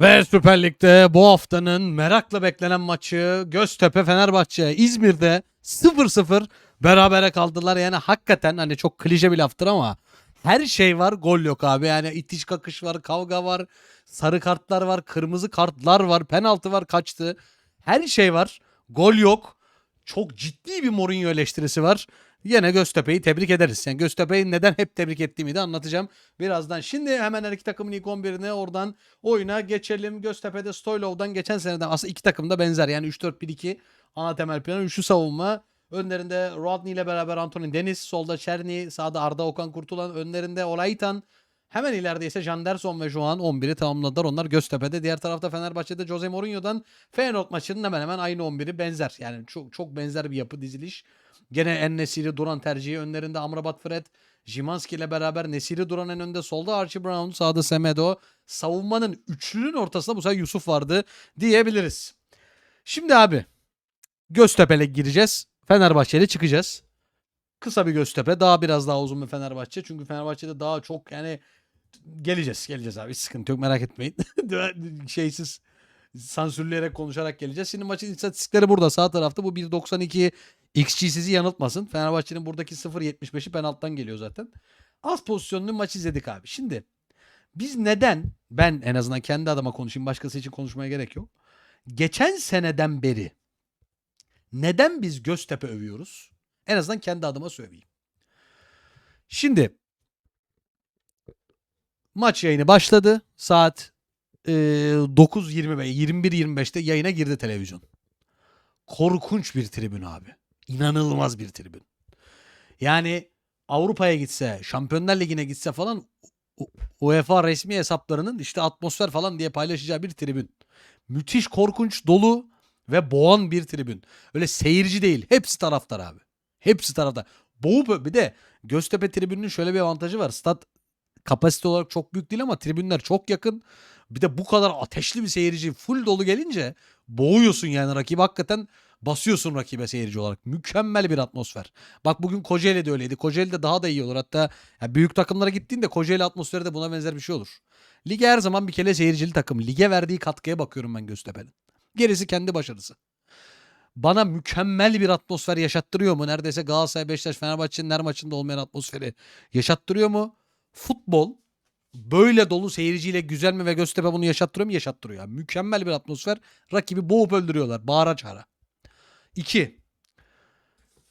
Ve Süper Lig'de bu haftanın merakla beklenen maçı Göztepe Fenerbahçe İzmir'de 0-0 berabere kaldılar. Yani hakikaten hani çok klişe bir laftır ama her şey var gol yok abi. Yani itiş kakış var, kavga var, sarı kartlar var, kırmızı kartlar var, penaltı var kaçtı. Her şey var. Gol yok. Çok ciddi bir Mourinho eleştirisi var. Yine Göztepe'yi tebrik ederiz. Yani Göztepe'yi neden hep tebrik ettiğimi de anlatacağım birazdan. Şimdi hemen her iki takımın ilk 11'ine oradan oyuna geçelim. Göztepe'de Stoylov'dan geçen seneden aslında iki takım da benzer. Yani 3-4-1-2 ana temel planı. Üçlü savunma. Önlerinde Rodney ile beraber Anthony Deniz. Solda Çerni. Sağda Arda Okan Kurtulan. Önlerinde Olaitan. Hemen ileride ise Janderson ve Joan 11'i tamamladılar. Onlar Göztepe'de. Diğer tarafta Fenerbahçe'de Jose Mourinho'dan Feyenoord maçının hemen hemen aynı 11'i benzer. Yani çok çok benzer bir yapı diziliş. Gene en Nesiri Duran tercihi. Önlerinde Amrabat Fred. Jimanski ile beraber Nesiri Duran en önde. Solda Archie Brown. Sağda Semedo. Savunmanın üçlünün ortasında bu sefer Yusuf vardı diyebiliriz. Şimdi abi Göztepe'le gireceğiz. Fenerbahçe'yle çıkacağız. Kısa bir Göztepe. Daha biraz daha uzun bir Fenerbahçe. Çünkü Fenerbahçe'de daha çok yani geleceğiz. Geleceğiz abi. Sıkıntı yok merak etmeyin. Şeysiz sansürleyerek konuşarak geleceğiz. Şimdi maçın istatistikleri burada. Sağ tarafta bu 1.92 XG sizi yanıltmasın. Fenerbahçe'nin buradaki 0.75'i penaltıdan geliyor zaten. Az pozisyonlu maç izledik abi. Şimdi biz neden ben en azından kendi adıma konuşayım başkası için konuşmaya gerek yok. Geçen seneden beri neden biz Göztepe övüyoruz? En azından kendi adıma söyleyeyim. Şimdi maç yayını başladı. Saat e, 9.20 ve 21.25'te yayına girdi televizyon. Korkunç bir tribün abi. İnanılmaz bir tribün. Yani Avrupa'ya gitse, Şampiyonlar Ligi'ne gitse falan UEFA resmi hesaplarının işte atmosfer falan diye paylaşacağı bir tribün. Müthiş korkunç dolu ve boğan bir tribün. Öyle seyirci değil. Hepsi taraftar abi. Hepsi taraftar. Boğup bir de Göztepe tribününün şöyle bir avantajı var. Stat kapasite olarak çok büyük değil ama tribünler çok yakın. Bir de bu kadar ateşli bir seyirci full dolu gelince boğuyorsun yani rakibi hakikaten basıyorsun rakibe seyirci olarak. Mükemmel bir atmosfer. Bak bugün Kocaeli de öyleydi. Kocaeli de daha da iyi olur. Hatta ya büyük takımlara gittiğinde Kocaeli atmosferi de buna benzer bir şey olur. Lige her zaman bir kere seyircili takım. Lige verdiği katkıya bakıyorum ben Göztepe'nin. Gerisi kendi başarısı. Bana mükemmel bir atmosfer yaşattırıyor mu? Neredeyse Galatasaray, Beşiktaş, Fenerbahçe'nin her maçında olmayan atmosferi yaşattırıyor mu? Futbol böyle dolu seyirciyle güzel mi ve Göztepe bunu yaşattırıyor mu? Yaşattırıyor. Yani mükemmel bir atmosfer. Rakibi boğup öldürüyorlar. Bağıra çağıra. 2.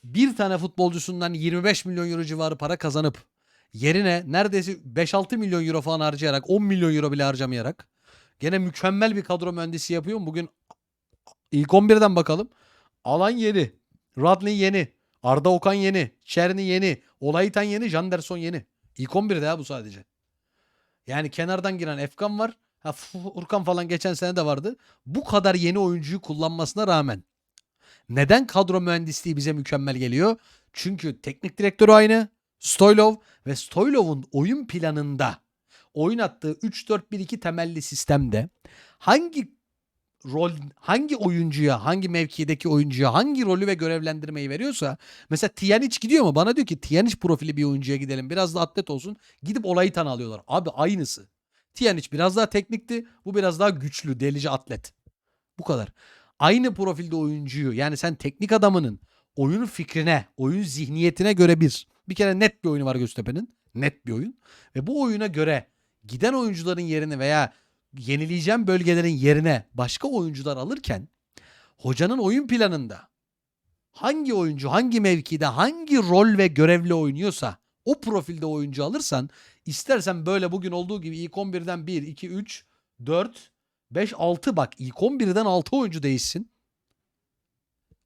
Bir tane futbolcusundan 25 milyon euro civarı para kazanıp yerine neredeyse 5-6 milyon euro falan harcayarak 10 milyon euro bile harcamayarak gene mükemmel bir kadro mühendisi yapıyor. Bugün ilk 11'den bakalım. Alan yeni. Radley yeni. Arda Okan yeni. Çerni yeni. Olaytan yeni. Janderson yeni. İlk 11'de ya bu sadece. Yani kenardan giren Efkan var. Ha, Furkan falan geçen sene de vardı. Bu kadar yeni oyuncuyu kullanmasına rağmen neden kadro mühendisliği bize mükemmel geliyor? Çünkü teknik direktörü aynı. Stoylov ve Stoylov'un oyun planında oynattığı 3-4-1-2 temelli sistemde hangi rol hangi oyuncuya, hangi mevkideki oyuncuya hangi rolü ve görevlendirmeyi veriyorsa mesela Tiyanic gidiyor mu? Bana diyor ki Tiyanic profili bir oyuncuya gidelim. Biraz da atlet olsun. Gidip olayı tan alıyorlar. Abi aynısı. Tiyanic biraz daha teknikti. Bu biraz daha güçlü, delici atlet. Bu kadar. Aynı profilde oyuncuyu yani sen teknik adamının oyun fikrine, oyun zihniyetine göre bir. Bir kere net bir oyunu var Göztepe'nin. Net bir oyun. Ve bu oyuna göre giden oyuncuların yerini veya yenileyeceğim bölgelerin yerine başka oyuncular alırken hocanın oyun planında hangi oyuncu hangi mevkide hangi rol ve görevle oynuyorsa o profilde oyuncu alırsan istersen böyle bugün olduğu gibi ilk 11'den 1, 2, 3, 4, 5, 6 bak ilk 11'den 6 oyuncu değişsin.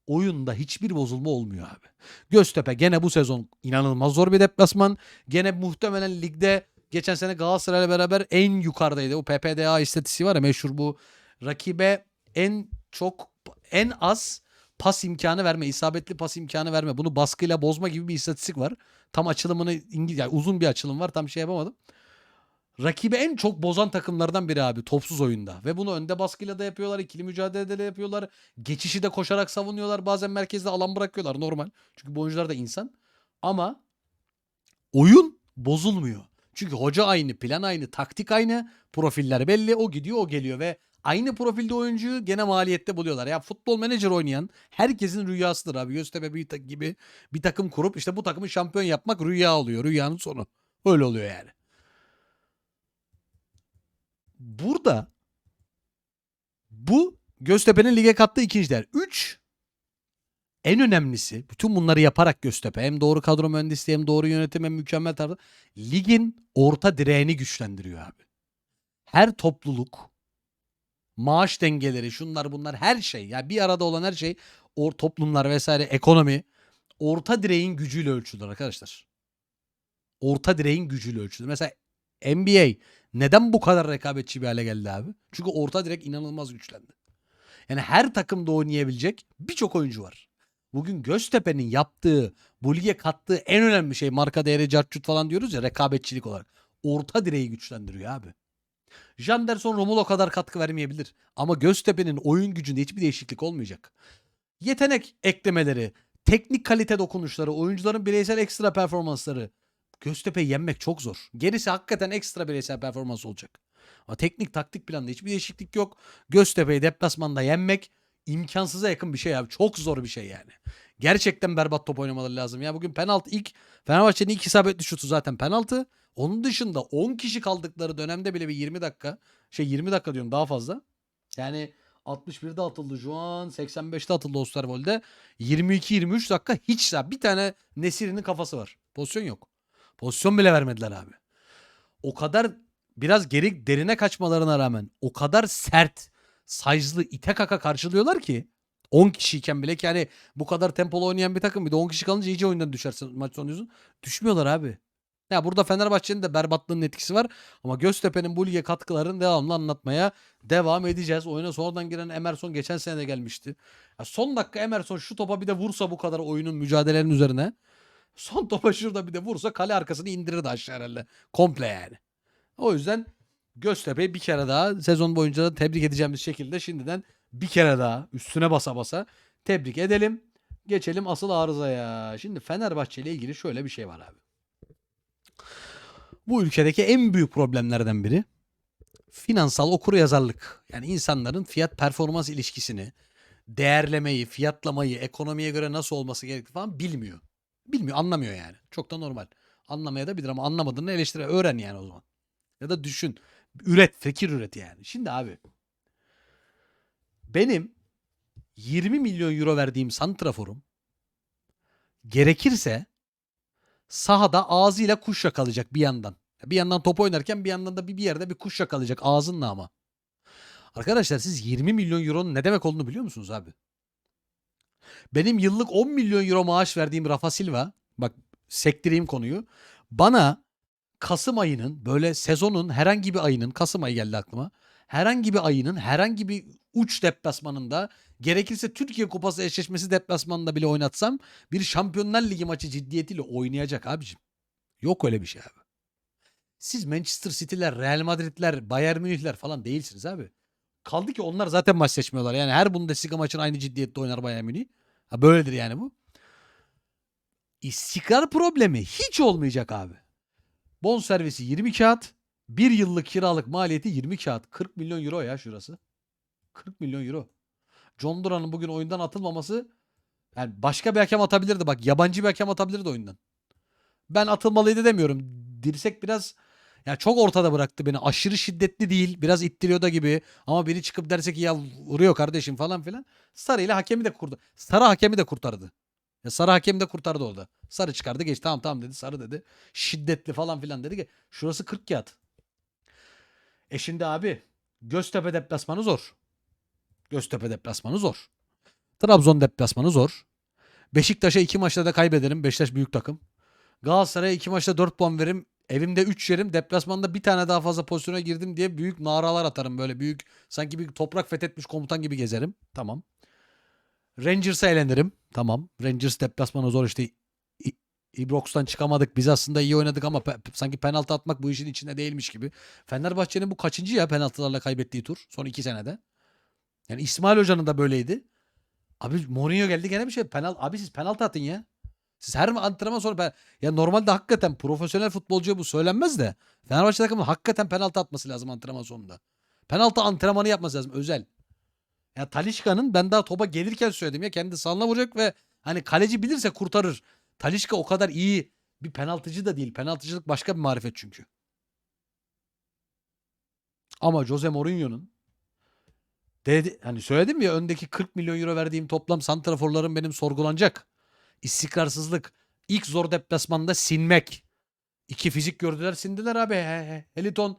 Oyunda hiçbir bozulma olmuyor abi. Göztepe gene bu sezon inanılmaz zor bir deplasman. Gene muhtemelen ligde geçen sene Galatasaray'la beraber en yukarıdaydı. O PPDA istatistiği var ya meşhur bu. Rakibe en çok en az pas imkanı verme, isabetli pas imkanı verme. Bunu baskıyla bozma gibi bir istatistik var. Tam açılımını İngiliz yani uzun bir açılım var. Tam şey yapamadım. Rakibi en çok bozan takımlardan biri abi topsuz oyunda. Ve bunu önde baskıyla da yapıyorlar. ikili mücadelede de yapıyorlar. Geçişi de koşarak savunuyorlar. Bazen merkezde alan bırakıyorlar normal. Çünkü bu oyuncular da insan. Ama oyun bozulmuyor. Çünkü hoca aynı, plan aynı, taktik aynı, profiller belli. O gidiyor, o geliyor ve aynı profilde oyuncuyu gene maliyette buluyorlar. Ya futbol menajer oynayan herkesin rüyasıdır abi. Göztepe gibi bir takım kurup işte bu takımı şampiyon yapmak rüya oluyor. Rüyanın sonu. Öyle oluyor yani. Burada bu Göztepe'nin lige kattığı ikinci değer. 3 en önemlisi bütün bunları yaparak Göztepe hem doğru kadro mühendisliği hem doğru yönetim hem mükemmel tarafı ligin orta direğini güçlendiriyor abi. Her topluluk maaş dengeleri şunlar bunlar her şey ya bir arada olan her şey o toplumlar vesaire ekonomi orta direğin gücüyle ölçülür arkadaşlar. Orta direğin gücüyle ölçülür. Mesela NBA neden bu kadar rekabetçi bir hale geldi abi? Çünkü orta direk inanılmaz güçlendi. Yani her takımda oynayabilecek birçok oyuncu var. Bugün Göztepe'nin yaptığı, bu lige kattığı en önemli şey marka değeri cartçut falan diyoruz ya rekabetçilik olarak. Orta direği güçlendiriyor abi. Janderson Romulo kadar katkı vermeyebilir. Ama Göztepe'nin oyun gücünde hiçbir değişiklik olmayacak. Yetenek eklemeleri, teknik kalite dokunuşları, oyuncuların bireysel ekstra performansları. Göztepe'yi yenmek çok zor. Gerisi hakikaten ekstra bireysel performans olacak. Ama teknik taktik planda hiçbir değişiklik yok. Göztepe'yi deplasmanda yenmek imkansıza yakın bir şey abi. Çok zor bir şey yani. Gerçekten berbat top oynamaları lazım. Ya bugün penaltı ilk Fenerbahçe'nin ilk isabetli şutu zaten penaltı. Onun dışında 10 kişi kaldıkları dönemde bile bir 20 dakika şey 20 dakika diyorum daha fazla. Yani 61'de atıldı şu an 85'te atıldı Osterwold'de. 22-23 dakika hiç bir tane Nesiri'nin kafası var. Pozisyon yok. Pozisyon bile vermediler abi. O kadar biraz geri derine kaçmalarına rağmen o kadar sert, sayızlı, ite kaka karşılıyorlar ki 10 kişiyken bile ki hani bu kadar tempolu oynayan bir takım bir de 10 kişi kalınca iyice oyundan düşersin maç sonuyorsun. Düşmüyorlar abi. Ya burada Fenerbahçe'nin de berbatlığının etkisi var ama Göztepe'nin bu lige katkılarını devamlı anlatmaya devam edeceğiz. Oyuna sonradan giren Emerson geçen sene de gelmişti. Ya son dakika Emerson şu topa bir de vursa bu kadar oyunun mücadelenin üzerine. Son topa şurada bir de vursa kale arkasını indirirdi aşağı herhalde. Komple yani. O yüzden Göztepe'yi bir kere daha sezon boyunca da tebrik edeceğimiz şekilde şimdiden bir kere daha üstüne basa basa tebrik edelim. Geçelim asıl arızaya. Şimdi Fenerbahçe ile ilgili şöyle bir şey var abi. Bu ülkedeki en büyük problemlerden biri finansal okuryazarlık. Yani insanların fiyat performans ilişkisini, değerlemeyi, fiyatlamayı, ekonomiye göre nasıl olması gerektiği falan bilmiyor. Bilmiyor, anlamıyor yani. Çok da normal. Anlamaya da bilir ama anlamadığını eleştire. Öğren yani o zaman. Ya da düşün. Üret, fikir üret yani. Şimdi abi benim 20 milyon euro verdiğim santraforum gerekirse sahada ağzıyla kuş yakalayacak bir yandan. Bir yandan top oynarken bir yandan da bir yerde bir kuş yakalayacak ağzınla ama. Arkadaşlar siz 20 milyon euronun ne demek olduğunu biliyor musunuz abi? Benim yıllık 10 milyon euro maaş verdiğim Rafa Silva, bak sektireyim konuyu. Bana Kasım ayının böyle sezonun herhangi bir ayının Kasım ayı geldi aklıma. Herhangi bir ayının herhangi bir uç deplasmanında gerekirse Türkiye Kupası eşleşmesi deplasmanında bile oynatsam bir Şampiyonlar Ligi maçı ciddiyetiyle oynayacak abicim. Yok öyle bir şey abi. Siz Manchester City'ler, Real Madrid'ler, Bayern Münih'ler falan değilsiniz abi. Kaldı ki onlar zaten maç seçmiyorlar. Yani her Bundesliga maçını aynı ciddiyette oynar Bayern Münih. Ha böyledir yani bu. İstikrar problemi hiç olmayacak abi. Bon servisi 20 kağıt. Bir yıllık kiralık maliyeti 20 kağıt. 40 milyon euro ya şurası. 40 milyon euro. John Duran'ın bugün oyundan atılmaması yani başka bir hakem atabilirdi bak. Yabancı bir hakem atabilirdi oyundan. Ben atılmalıydı demiyorum. Dirsek biraz ya çok ortada bıraktı beni. Aşırı şiddetli değil. Biraz ittiriyor da gibi. Ama biri çıkıp derse ki ya vuruyor kardeşim falan filan. Sarı ile hakemi de kurtardı. Sarı hakemi de kurtardı. Ya sarı hakemi de kurtardı orada. Sarı çıkardı geç tamam tamam dedi. Sarı dedi. Şiddetli falan filan dedi ki şurası 40 kağıt. E şimdi abi Göztepe deplasmanı zor. Göztepe deplasmanı zor. Trabzon deplasmanı zor. Beşiktaş'a iki maçta da kaybederim. Beşiktaş büyük takım. Galatasaray'a iki maçta 4 puan veririm. Evimde 3 yerim. Deplasmanda bir tane daha fazla pozisyona girdim diye büyük naralar atarım. Böyle büyük sanki bir toprak fethetmiş komutan gibi gezerim. Tamam. Rangers'a eğlenirim. Tamam. Rangers deplasmanı zor işte. İ- Ibrox'tan çıkamadık. Biz aslında iyi oynadık ama pe- sanki penaltı atmak bu işin içinde değilmiş gibi. Fenerbahçe'nin bu kaçıncı ya penaltılarla kaybettiği tur? Son iki senede. Yani İsmail Hoca'nın da böyleydi. Abi Mourinho geldi gene bir şey. Penal abi siz penaltı atın ya. Siz her antrenman sonra ben ya normalde hakikaten profesyonel futbolcuya bu söylenmez de Fenerbahçe takımının hakikaten penaltı atması lazım antrenman sonunda. Penaltı antrenmanı yapması lazım özel. Ya Talişka'nın ben daha topa gelirken söyledim ya kendi sağına vuracak ve hani kaleci bilirse kurtarır. Talişka o kadar iyi bir penaltıcı da değil. Penaltıcılık başka bir marifet çünkü. Ama Jose Mourinho'nun dedi hani söyledim ya öndeki 40 milyon euro verdiğim toplam santraforlarım benim sorgulanacak. İstikrarsızlık, ilk zor deplasmanda sinmek. İki fizik gördüler sindiler abi. He, he. Heliton,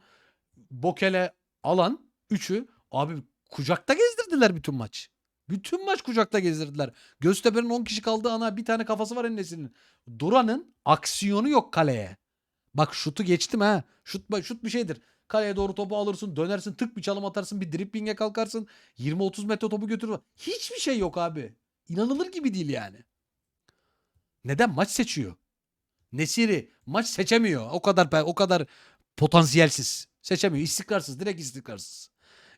Bokele, Alan üçü abi kucakta gezdirdiler bütün maç. Bütün maç kucakta gezdirdiler. Göztepe'nin 10 kişi kaldığı ana bir tane kafası var Enes'in. Duran'ın aksiyonu yok kaleye. Bak şutu geçtim ha. Şut, şut bir şeydir. Kaleye doğru topu alırsın, dönersin, tık bir çalım atarsın, bir dripling'e kalkarsın. 20-30 metre topu götürür. Hiçbir şey yok abi. İnanılır gibi değil yani. Neden maç seçiyor? Nesiri maç seçemiyor. O kadar o kadar potansiyelsiz. Seçemiyor. İstikrarsız, direkt istikrarsız.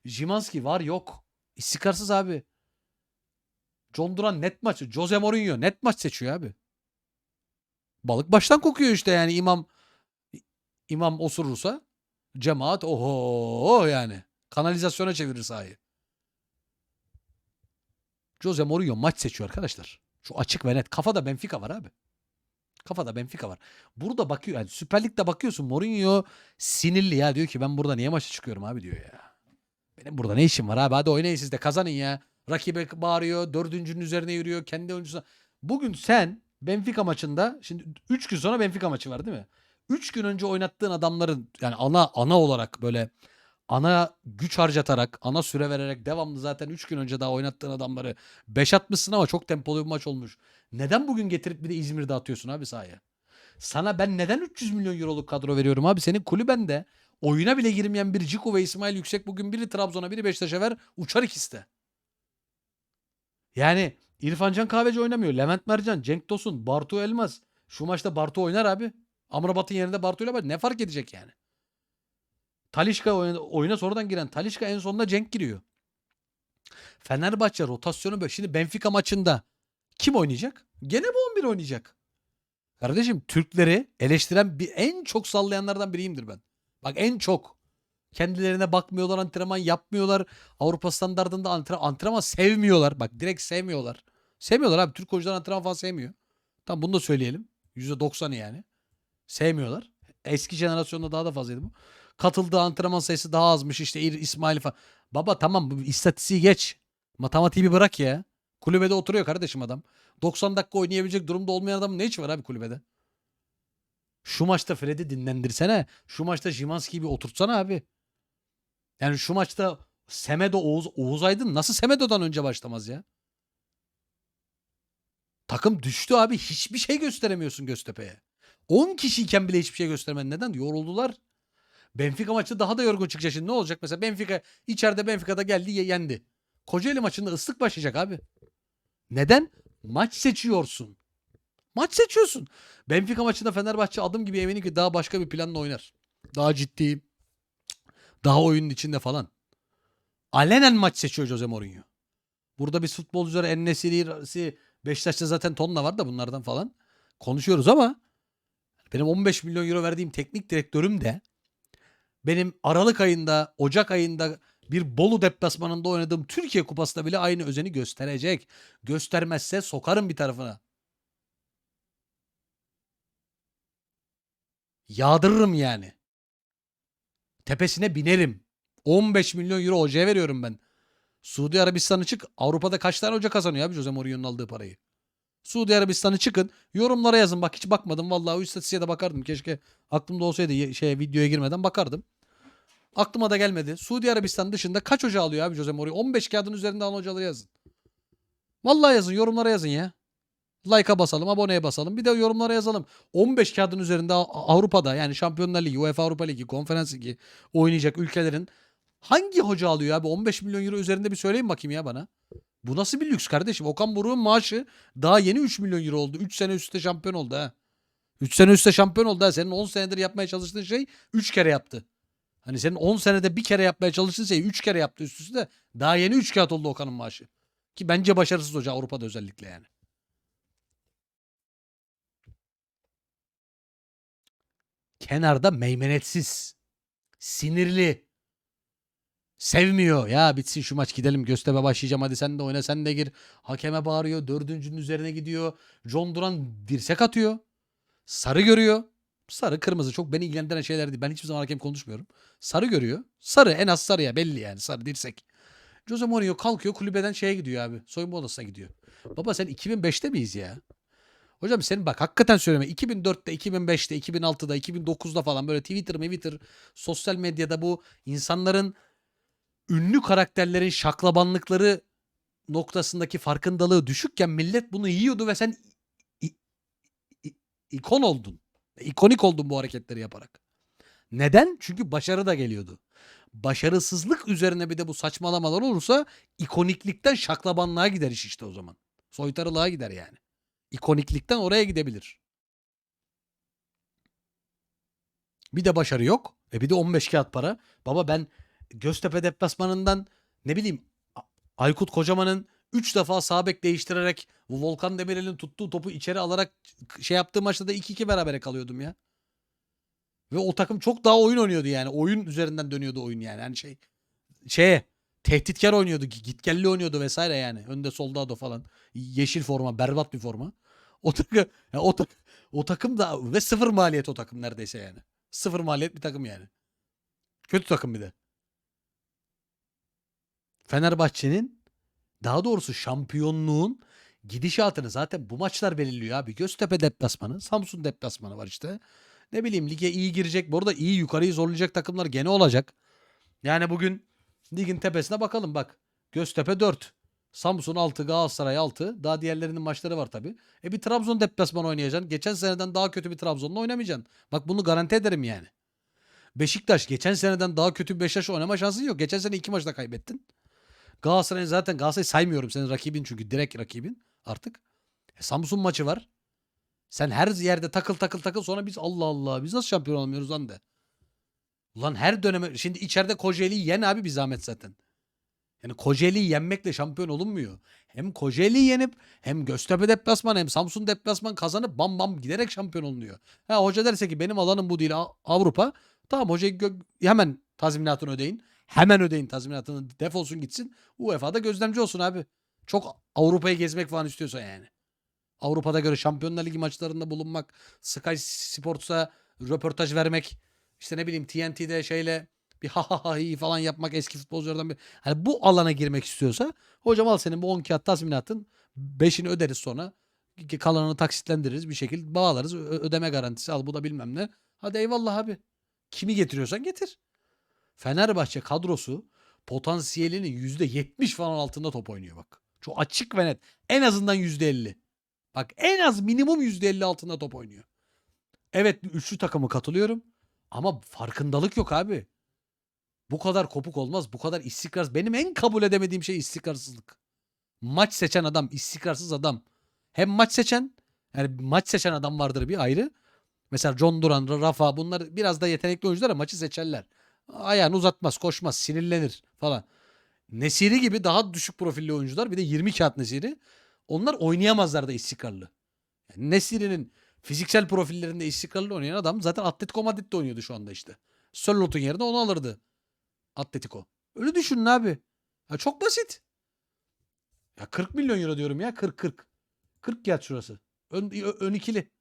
Jimanski var yok. İstikrarsız abi. John Duran net maç. Jose Mourinho net maç seçiyor abi. Balık baştan kokuyor işte yani imam imam osurursa cemaat oho yani. Kanalizasyona çevirir sahayı. Jose Mourinho maç seçiyor arkadaşlar. Şu açık ve net. Kafada Benfica var abi. Kafada Benfica var. Burada bakıyor yani Süper Lig'de bakıyorsun Mourinho sinirli ya diyor ki ben burada niye maça çıkıyorum abi diyor ya. Benim burada ne işim var abi hadi oynayın siz de kazanın ya. Rakibe bağırıyor dördüncünün üzerine yürüyor kendi oyuncusuna. Bugün sen Benfica maçında şimdi 3 gün sonra Benfica maçı var değil mi? 3 gün önce oynattığın adamların yani ana ana olarak böyle ana güç harcatarak, ana süre vererek devamlı zaten 3 gün önce daha oynattığın adamları 5 atmışsın ama çok tempolu bir maç olmuş. Neden bugün getirip bir de İzmir'de atıyorsun abi sahaya? Sana ben neden 300 milyon euroluk kadro veriyorum abi? Senin kulübende oyuna bile girmeyen bir Ciku ve İsmail Yüksek bugün biri Trabzon'a biri Beşiktaş'a ver uçar ikisi. Yani İrfan Can Kahveci oynamıyor. Levent Mercan, Cenk Tosun, Bartu Elmaz. Şu maçta Bartu oynar abi. Amrabat'ın yerinde Bartu ile. Ne fark edecek yani? Talişka oyuna, oyuna sonradan giren Talişka en sonunda Cenk giriyor. Fenerbahçe rotasyonu böyle. Şimdi Benfica maçında kim oynayacak? Gene bu 11 oynayacak. Kardeşim Türkleri eleştiren bir en çok sallayanlardan biriyimdir ben. Bak en çok. Kendilerine bakmıyorlar, antrenman yapmıyorlar. Avrupa standartında antrenman, antrenman sevmiyorlar. Bak direkt sevmiyorlar. Sevmiyorlar abi. Türk oyuncular antrenman falan sevmiyor. Tamam bunu da söyleyelim. %90'ı yani. Sevmiyorlar. Eski jenerasyonda daha da fazlaydı bu. Katıldığı antrenman sayısı daha azmış işte İsmail falan. Baba tamam bu istatistiği geç. Matematiği bir bırak ya. Kulübede oturuyor kardeşim adam. 90 dakika oynayabilecek durumda olmayan adamın ne işi var abi kulübede? Şu maçta Fred'i dinlendirsene. Şu maçta Jimanski'yi bir oturtsana abi. Yani şu maçta Semedo Oğuz, Oğuz Aydın nasıl Semedo'dan önce başlamaz ya? Takım düştü abi. Hiçbir şey gösteremiyorsun Göztepe'ye. 10 kişiyken bile hiçbir şey göstermedin. Neden? Yoruldular. Benfica maçı daha da yorgun çıkacak. Şimdi ne olacak? Mesela Benfica içeride Benfica'da geldi ye- yendi. Kocaeli maçında ıslık başlayacak abi. Neden? Maç seçiyorsun. Maç seçiyorsun. Benfica maçında Fenerbahçe adım gibi eminim ki daha başka bir planla oynar. Daha ciddi. Daha oyunun içinde falan. Alenen maç seçiyor Jose Mourinho. Burada biz futbolcuları Ennesiri, Beşiktaş'ta zaten tonla var da bunlardan falan. Konuşuyoruz ama benim 15 milyon euro verdiğim teknik direktörüm de benim Aralık ayında, Ocak ayında bir Bolu deplasmanında oynadığım Türkiye Kupası'nda bile aynı özeni gösterecek. Göstermezse sokarım bir tarafına. Yağdırırım yani. Tepesine binerim. 15 milyon euro hocaya veriyorum ben. Suudi Arabistan'ı çık. Avrupa'da kaç tane hoca kazanıyor abi Jose Mourinho'nun aldığı parayı? Suudi Arabistan'ı çıkın. Yorumlara yazın. Bak hiç bakmadım. Vallahi o istatistiğe de bakardım. Keşke aklımda olsaydı şeye videoya girmeden bakardım. Aklıma da gelmedi. Suudi Arabistan dışında kaç hoca alıyor abi Jose Mourinho? 15 kağıdın üzerinde alan hocaları yazın. Vallahi yazın. Yorumlara yazın ya. Like'a basalım, aboneye basalım. Bir de yorumlara yazalım. 15 kağıdın üzerinde Avrupa'da yani Şampiyonlar Ligi, UEFA Avrupa Ligi, Konferans Ligi oynayacak ülkelerin hangi hoca alıyor abi? 15 milyon euro üzerinde bir söyleyin bakayım ya bana. Bu nasıl bir lüks kardeşim? Okan Buruk'un maaşı daha yeni 3 milyon euro oldu. 3 sene üstte şampiyon oldu ha. 3 sene üstte şampiyon oldu ha. Senin 10 senedir yapmaya çalıştığın şey 3 kere yaptı. Hani senin 10 senede bir kere yapmaya çalıştığın şeyi 3 kere yaptı üst üste. Daha yeni 3 kağıt oldu Okan'ın maaşı. Ki bence başarısız hoca Avrupa'da özellikle yani. Kenarda meymenetsiz. Sinirli. Sevmiyor. Ya bitsin şu maç gidelim Göztepe başlayacağım hadi sen de oyna sen de gir. Hakeme bağırıyor. Dördüncünün üzerine gidiyor. John Duran dirsek atıyor. Sarı görüyor. Sarı kırmızı çok beni ilgilendiren şeyler değil. Ben hiçbir zaman hakem konuşmuyorum. Sarı görüyor. Sarı en az sarı ya belli yani sarı dirsek. Jose Mourinho kalkıyor kulübeden şeye gidiyor abi. Soyunma odasına gidiyor. Baba sen 2005'te miyiz ya? Hocam senin bak hakikaten söyleme 2004'te, 2005'te, 2006'da, 2009'da falan böyle Twitter, Twitter, sosyal medyada bu insanların ünlü karakterlerin şaklabanlıkları noktasındaki farkındalığı düşükken millet bunu yiyordu ve sen ikon oldun. İkonik oldun bu hareketleri yaparak. Neden? Çünkü başarı da geliyordu. Başarısızlık üzerine bir de bu saçmalamalar olursa ikoniklikten şaklabanlığa gider iş işte o zaman. Soytarılığa gider yani. İkoniklikten oraya gidebilir. Bir de başarı yok. E bir de 15 kağıt para. Baba ben Göztepe deplasmanından ne bileyim Aykut Kocaman'ın 3 defa sağ bek değiştirerek Volkan Demirel'in tuttuğu topu içeri alarak şey yaptığı maçta da 2-2 berabere kalıyordum ya. Ve o takım çok daha oyun oynuyordu yani. Oyun üzerinden dönüyordu oyun yani. Hani şey şeye tehditkar oynuyordu. Gitgelli oynuyordu vesaire yani. Önde soldado falan. Yeşil forma, berbat bir forma. O takım ya o, tak- o takım da ve sıfır maliyet o takım neredeyse yani. Sıfır maliyet bir takım yani. Kötü takım bir de. Fenerbahçe'nin daha doğrusu şampiyonluğun gidişatını zaten bu maçlar belirliyor abi. Göztepe deplasmanı, Samsun deplasmanı var işte. Ne bileyim lige iyi girecek. Bu arada iyi yukarıyı zorlayacak takımlar gene olacak. Yani bugün ligin tepesine bakalım bak. Göztepe 4. Samsun 6, Galatasaray 6. Daha diğerlerinin maçları var tabii. E bir Trabzon deplasman oynayacaksın. Geçen seneden daha kötü bir Trabzon'la oynamayacaksın. Bak bunu garanti ederim yani. Beşiktaş geçen seneden daha kötü bir Beşiktaş oynama şansın yok. Geçen sene iki maçta kaybettin. Galatasaray'ın zaten Galatasaray saymıyorum senin rakibin çünkü direkt rakibin artık. E, Samsun maçı var. Sen her yerde takıl takıl takıl sonra biz Allah Allah biz nasıl şampiyon olamıyoruz lan de. Ulan her döneme şimdi içeride Kocaeli'yi yen abi bir zahmet zaten. Yani Kocaeli'yi yenmekle şampiyon olunmuyor. Hem Kocaeli'yi yenip hem Göztepe deplasman hem Samsun deplasman kazanıp bam bam giderek şampiyon olunuyor. Ha hoca derse ki benim alanım bu değil Avrupa. Tamam hoca gö- hemen tazminatını ödeyin. Hemen ödeyin tazminatını defolsun gitsin. UEFA'da gözlemci olsun abi. Çok Avrupa'yı gezmek falan istiyorsa yani. Avrupa'da göre Şampiyonlar Ligi maçlarında bulunmak, Sky Sports'a röportaj vermek, işte ne bileyim TNT'de şeyle bir ha ha ha hi falan yapmak eski futbolculardan bir. Hani bu alana girmek istiyorsa hocam al senin bu 10 kağıt tazminatın 5'ini öderiz sonra. Kalanını taksitlendiririz bir şekilde bağlarız. Ödeme garantisi al bu da bilmem ne. Hadi eyvallah abi. Kimi getiriyorsan getir. Fenerbahçe kadrosu potansiyelinin %70 falan altında top oynuyor bak. Çok açık ve net. En azından %50. Bak en az minimum %50 altında top oynuyor. Evet üçlü takımı katılıyorum. Ama farkındalık yok abi. Bu kadar kopuk olmaz. Bu kadar istikrar. Benim en kabul edemediğim şey istikrarsızlık. Maç seçen adam, istikrarsız adam. Hem maç seçen, yani maç seçen adam vardır bir ayrı. Mesela John Duran, Rafa bunlar biraz da yetenekli oyuncular ama maçı seçerler. Ayağını uzatmaz, koşmaz, sinirlenir falan. Nesiri gibi daha düşük profilli oyuncular bir de 20 kağıt Nesiri. Onlar oynayamazlar da istikrarlı. Yani Nesiri'nin fiziksel profillerinde istikrarlı oynayan adam zaten Atletico Madrid'de oynuyordu şu anda işte. Sörlot'un yerine onu alırdı. Atletico. Öyle düşünün abi. Ya çok basit. Ya 40 milyon euro diyorum ya 40 40. 40 kağıt şurası. Ön, ön ikili.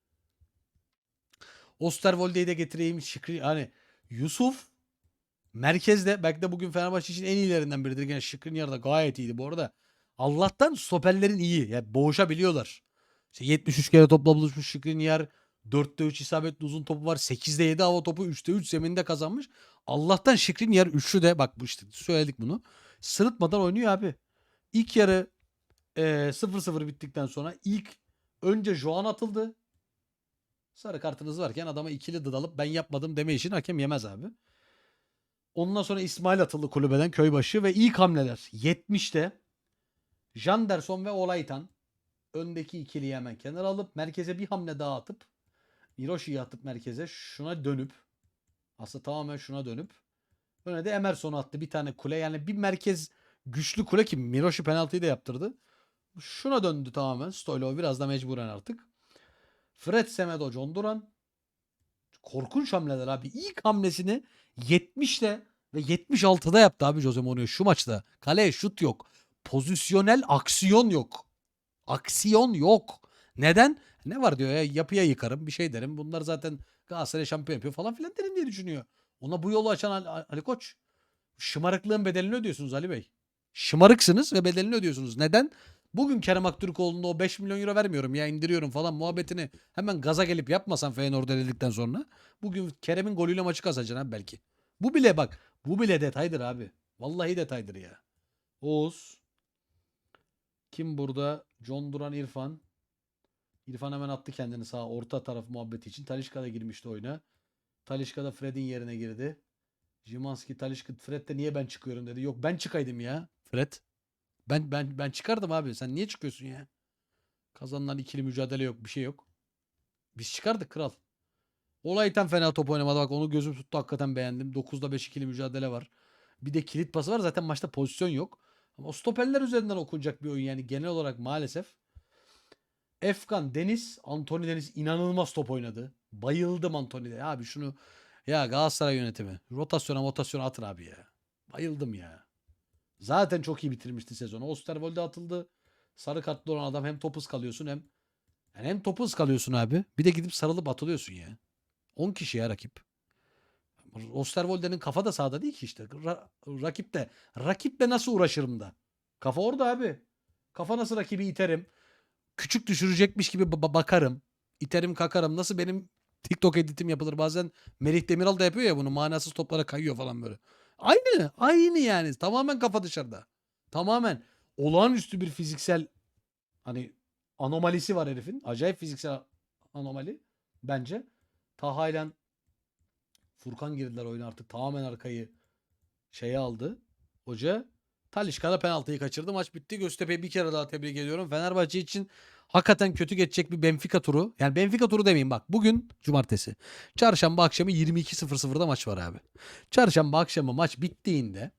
Osterwolde'yi de getireyim. Şikri, hani Yusuf merkezde belki de bugün Fenerbahçe için en iyilerinden biridir. Yani Şikrinyar da gayet iyiydi bu arada. Allah'tan stoperlerin iyi. Yani boğuşabiliyorlar. İşte 73 kere topla buluşmuş Şikrinyar. 4'te 3 isabetli uzun topu var. 8'de 7 hava topu. 3'te 3 zeminde kazanmış. Allah'tan Şikrinyar üçlü de bak bu işte söyledik bunu. Sırıtmadan oynuyor abi. İlk yarı e, 0-0 bittikten sonra ilk önce Joan atıldı. Sarı kartınız varken adama ikili dıdalıp ben yapmadım deme için hakem yemez abi. Ondan sonra İsmail atıldı kulübeden köybaşı ve ilk hamleler 70'te Janderson ve Olaytan öndeki ikiliyi hemen kenara alıp merkeze bir hamle daha atıp Miroshi'yi atıp merkeze şuna dönüp aslında tamamen şuna dönüp öne de Emerson'u attı bir tane kule yani bir merkez güçlü kule ki Miroshi penaltıyı da yaptırdı. Şuna döndü tamamen. Stoylov biraz da mecburen artık. Fred Semedo, John Duran. Korkunç hamleler abi. İlk hamlesini 70'te ve 76'da yaptı abi Jose Mourinho şu maçta. Kaleye şut yok. Pozisyonel aksiyon yok. Aksiyon yok. Neden? Ne var diyor ya yapıya yıkarım bir şey derim. Bunlar zaten Galatasaray şampiyon yapıyor falan filan derim diye düşünüyor. Ona bu yolu açan Ali, Ali Koç. Şımarıklığın bedelini ödüyorsunuz Ali Bey. Şımarıksınız ve bedelini ödüyorsunuz. Neden? Bugün Kerem Aktürkoğlu'na o 5 milyon euro vermiyorum ya indiriyorum falan muhabbetini hemen gaza gelip yapmasan Feyenoord'a dedikten sonra bugün Kerem'in golüyle maçı kazanacaksın belki. Bu bile bak bu bile detaydır abi. Vallahi detaydır ya. Oğuz. Kim burada? John Duran İrfan. İrfan hemen attı kendini sağa orta taraf muhabbeti için. Talişka da girmişti oyuna. Talişka da Fred'in yerine girdi. Jimanski Talişka Fred de niye ben çıkıyorum dedi. Yok ben çıkaydım ya Fred. Ben ben ben çıkardım abi. Sen niye çıkıyorsun ya? Kazanılan ikili mücadele yok, bir şey yok. Biz çıkardık kral. Olaytan fena top oynamadı. Bak onu gözüm tuttu hakikaten beğendim. 9'da 5 ikili mücadele var. Bir de kilit pası var. Zaten maçta pozisyon yok. Ama o stoperler üzerinden okunacak bir oyun yani genel olarak maalesef. Efkan Deniz, Anthony Deniz inanılmaz top oynadı. Bayıldım Anthony'de. Abi şunu ya Galatasaray yönetimi. Rotasyona rotasyona atın abi ya. Bayıldım ya. Zaten çok iyi bitirmişti sezonu. Osterwolde atıldı. Sarı kartlı olan adam hem topu ıskalıyorsun hem yani hem topu ıskalıyorsun abi. Bir de gidip sarılıp atılıyorsun ya. 10 kişi ya rakip. Osterwolde'nin kafa da sahada değil ki işte. Ra- rakip de. Rakiple nasıl uğraşırım da. Kafa orada abi. Kafa nasıl rakibi iterim. Küçük düşürecekmiş gibi ba- bakarım. İterim kakarım. Nasıl benim TikTok editim yapılır. Bazen Merih Demiral da yapıyor ya bunu. Manasız toplara kayıyor falan böyle. Aynı. Aynı yani. Tamamen kafa dışarıda. Tamamen. Olağanüstü bir fiziksel hani anomalisi var herifin. Acayip fiziksel anomali bence. Taha ile Furkan girdiler oyuna artık tamamen arkayı şeye aldı. Hoca Talişka'da penaltıyı kaçırdı. Maç bitti. Göztepe'yi bir kere daha tebrik ediyorum. Fenerbahçe için hakikaten kötü geçecek bir Benfica turu. Yani Benfica turu demeyeyim bak. Bugün cumartesi. Çarşamba akşamı 22.00'da maç var abi. Çarşamba akşamı maç bittiğinde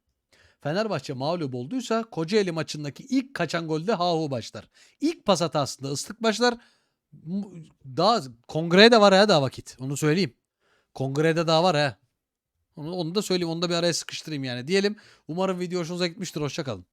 Fenerbahçe mağlup olduysa Kocaeli maçındaki ilk kaçan golde Hahu başlar. İlk pas hatasında ıslık başlar. Daha kongreye de var ya daha vakit. Onu söyleyeyim. Kongrede daha var ha. Onu, onu da söyleyeyim. Onu da bir araya sıkıştırayım yani. Diyelim umarım video hoşunuza gitmiştir. Hoşçakalın.